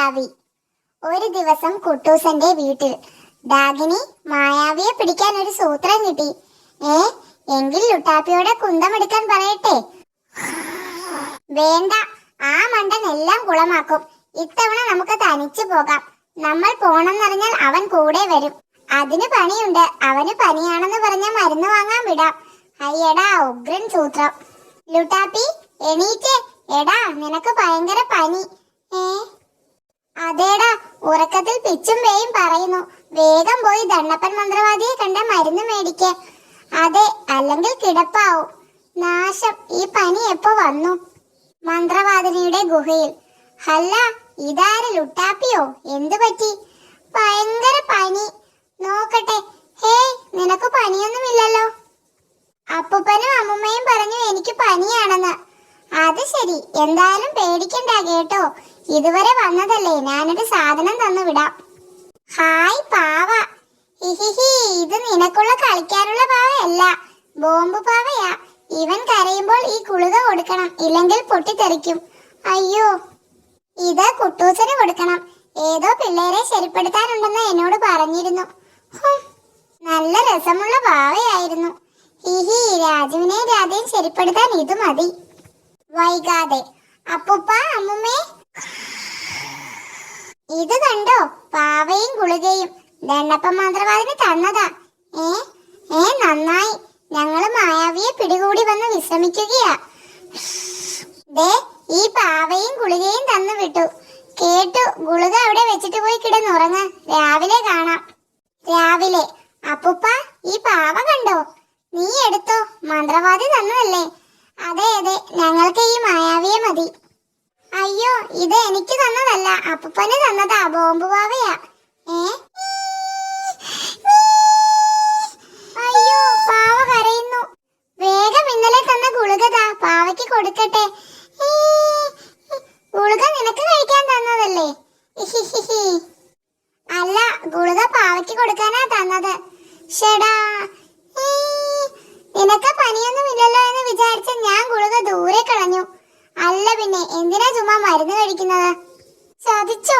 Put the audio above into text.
മായാവി ഒരു ദിവസം കുട്ടൂസന്റെ വീട്ടിൽ ഡാഗിനി മായാവിയെ പിടിക്കാൻ ഒരു സൂത്രം കിട്ടി. ഏ എങ്കിൽ ലുട്ടാപ്പിയോടെ കുന്തമെടുക്കാൻ പറയട്ടെ. വേണ്ട ആ മണ്ടൻ എല്ലാം കുളമാക്കും. ഇത്തവണ നമുക്ക് തനിച്ചു പോകാം. നമ്മൾ പോണെന്നറിഞ്ഞാൽ അവൻ കൂടെ വരും. അതിന് പണിയുണ്ട്. അവന് പനിയാണെന്ന് പറഞ്ഞ മരുന്ന് വാങ്ങാൻ വിടാം. അയ്യടാ ഉഗ്രൻ സൂത്രം. ലുട്ടാപ്പി എണീറ്റ്. എടാ നിനക്ക് ഭയങ്കര പനി. ഉറക്കത്തിൽ പിച്ചും വേയും പറയുന്നു. വേഗം പോയി ദണ്ണപ്പൻ മന്ത്രവാദിയെ കണ്ട മരുന്ന് മേടിക്ക്. അതെ അല്ലെങ്കിൽ കിടപ്പാവും. നാശം ഈ പനി എപ്പോ വന്നു? മന്ത്രവാദിനിയുടെ ഗുഹയിൽ. ഹല്ല ഇതാര ലുട്ടാപ്പിയോ? എന്തു പറ്റി? ഭയങ്കര പനി. നോക്കട്ടെ. ഹേ നിനക്ക് പനിയൊന്നുമില്ലല്ലോ? അപ്പൂപ്പനും അമ്മുമ്മയും പറഞ്ഞു എനിക്ക് പനിയാണെന്ന്. അത് ശരി. എന്തായാലും പേടിക്കണ്ട കേട്ടോ. ഇതുവരെ വന്നതല്ലേ. ഞാനൊരു സാധനം തന്നു വിടാം. ഹായ് പാവ. ഹിഹിഹി ഇത് നിനക്കുള്ള കളിക്കാനുള്ള പാവയല്ല. ബോംബ് പാവയാ. ഇവൻ കരയുമ്പോൾ ഈ കുളുക കൊടുക്കണം. ഇല്ലെങ്കിൽ പൊട്ടിത്തെറിക്കും. അയ്യോ. ഇത് കുട്ടൂസിന് കൊടുക്കണം. ഏതോ പിള്ളേരെ ശരിപ്പെടുത്താനുണ്ടെന്ന് എന്നോട് പറഞ്ഞിരുന്നു. നല്ല രസമുള്ള പാവയായിരുന്നു. ഹിഹി രാജുവിനെ രാധയും ശരിപ്പെടുത്താൻ ഇത് മതി. വൈകാതെ. അപ്പൂപ്പാ അമ്മുമ്മേ. ഇത് കണ്ടോ? പാവയും ഗുളികയും. ദണ്ണപ്പ മന്ത്രവാദിന് തന്നതാ. ഏ? ഏ നന്നായി. ഞങ്ങൾ മായാവിയെ പിടികൂടി വന്ന് വിശ്രമിക്കുകയാ. ദേ ഈ പാവയും ഗുളികയും തന്നു വിട്ടു. കേട്ടു ഗുളിക അവിടെ വെച്ചിട്ട് പോയി കിടന്നുറങ്ങ്. രാവിലെ കാണാം. രാവിലെ. അപ്പുപ്പ ഈ പാവ കണ്ടോ? നീ എടുത്തോ? മന്ത്രവാദി തന്നതല്ലേ. അതെ അതെ. ഞങ്ങൾക്ക് ഈ മായാവിയെ മതി. അയ്യോ ഇത് എനിക്ക് തന്നതല്ല. അപ്പുപ്പന് തന്നതാ ബോംബ് പാവയാ. ഏ? അയ്യോ പാവ കരയുന്നു. വേഗം ഇന്നലെ തന്ന ഗുളികതാ പാവയ്ക്ക് കൊടുക്കട്ടെ. ഗുളിക നിനക്ക് കഴിക്കാൻ തന്നതല്ലേ? അല്ല ഗുളിക പാവയ്ക്ക് കൊടുക്കാനാ തന്നത്. ഷെടാ നിനക്ക് പനിയൊന്നുമില്ലല്ലോ എന്ന് വിചാരിച്ച ഞാൻ ഗുളിക ദൂരെ കളഞ്ഞു. അല്ല പിന്നെ എന്തിനാ ചുമ്മാ മരുന്ന് കഴിക്കുന്നത്? ചതിച്ചോ